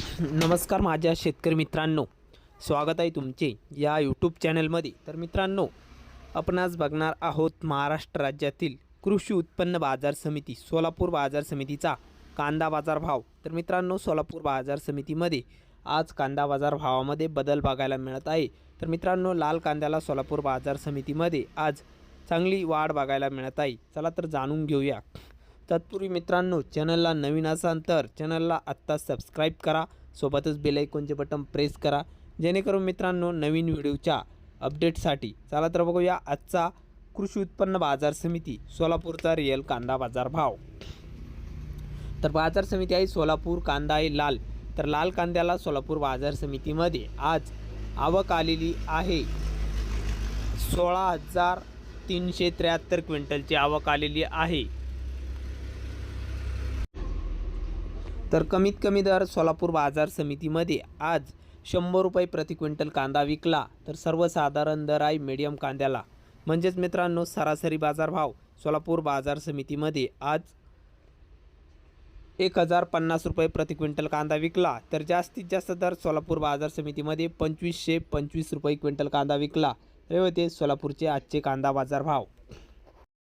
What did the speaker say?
नमस्कार माझ्या शेतकरी मित्रांनो. स्वागत आहे तुमचे या यूट्यूब चॅनलमध्ये तर मित्रांनो आपण आज बघणार आहोत महाराष्ट्र राज्यातील कृषी उत्पन्न बाजार समिती सोलापूर बाजार समितीचा कांदा बाजार भाव. तर मित्रांनो सोलापूर बाजार समितीमध्ये आज कांदा बाजार भावामध्ये बदल बघायला मिळत आहे. तर मित्रांनो लाल कांद्याला सोलापूर बाजार समितीमध्ये आज चांगली वाढ बघायला मिळत आहे. चला तर जाणून घेऊया. तत्पूर्वी मित्रांनो चॅनलला नवीन असाल तर चॅनलला आत्ता सबस्क्राईब करा. सोबतच बेलायकॉनचे बटन प्रेस करा. जेणेकरून मित्रांनो नवीन व्हिडिओच्या अपडेटसाठी चला तर बघूया आजचा कृषी उत्पन्न बाजार समिती सोलापूरचा रिअल कांदा बाजार भाव. तर बाजार समिती आहे सोलापूर कांदा आहे लाल. तर लाल कांद्याला सोलापूर बाजार समितीमध्ये आज आवक आलेली आहे. सोळा हजार तीनशे त्र्याहत्तर क्विंटलची आवक आलेली आहे. तर कमीत कमी दर सोलापूर बाजार समितीमध्ये आज शंभर रुपये प्रति क्विंटल कांदा विकला तर सर्वसाधारण दर आहे मीडियम कांद्याला. म्हणजेच मित्रांनो सरासरी बाजारभाव सोलापूर बाजार समितीमध्ये आज एक हजार पन्नास रुपये प्रति क्विंटल कांदा विकला तर जास्तीत जास्त दर सोलापूर बाजार समितीमध्ये पंचवीसशे पंचवीस रुपये क्विंटल कांदा विकला. हे होते सोलापूरचे आजचे कांदा बाजार भाव